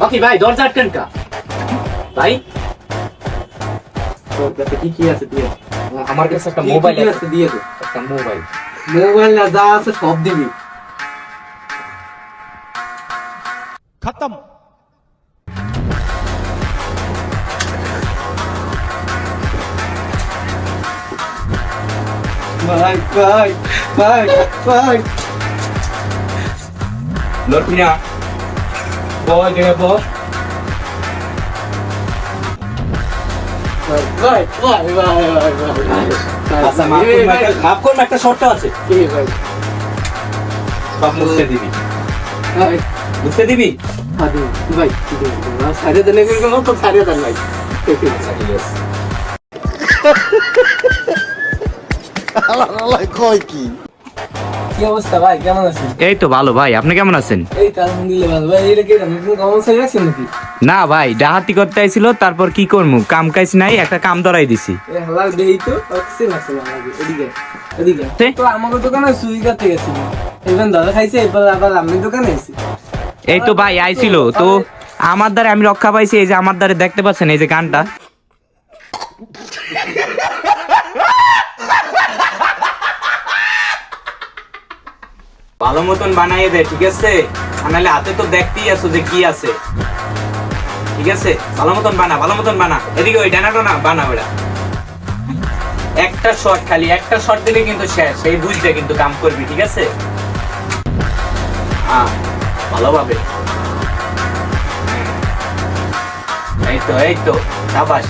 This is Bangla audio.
বাকি ভাই দরজা আটকান কা ভাই তোর কাছে কি কি আছে দিয়ে আমার কাছে একটা মোবাইল আছে দিয়ে দে একটা মোবাইল মোবাইল না যা আছে সব দিবি খতম ভাই ভাই ভাই ভাই লড়বি না ভাই ভাই ভাই আচ্ছা মাফ করুন একটা- মাফ করুন একটা শর্ত আছে। কি ভাই? সব মুছতে দিবি। ভাই। মুছতে দিবি? আদি ভাই সাড়ে এগুলো তো সাড়ে দেন ভাই। ঠিক আছে কি অবস্থা ভাই? কেমন আছেন? এই তো ভালো ভাই আপনি কেমন আছেন? এই তো আলহামদুলিল্লাহ ভালো। ভাই এটা কি জানেন কমন সাইড রাখছেন নাকি? না ভাই ডাহাতি করতে আইছিল তারপর কি করমু? কাম কাজ নাই একটা কাম ধরাই দিছি। এ হালাল দেই তো অক্সিজেন আছে আমাকে এদিকে এদিকে। তো? আমাদের দোকানে সুই কাটতে গেছি এবার দাদা খাইছে এবার আবার আমি দোকানে আইছি। এই তো ভাই আইছিল। তো আমার দ্বারে আমি রক্ষা পাইছি এই যে আমার দ্বারে দেখতে পাচ্ছেন এই যে গানটা। ভালো মতন বানাইয়ে দে, ঠিক আছে? নাহলে হাতে তো দেখতেই আছো যে কি আছে। ঠিক আছে? ভালো মতন বানা, ভালো মতন বানা। এদিকে ওই ডানাটো না, বানা ওটা একটা শট খালি, একটা শট দিলে কিন্তু শেষ। সেই বুঝতে কিন্তু কাম করবি, ঠিক আছে? হ্যাঁ ভালোভাবে। এই তো এই তো, সাবাস।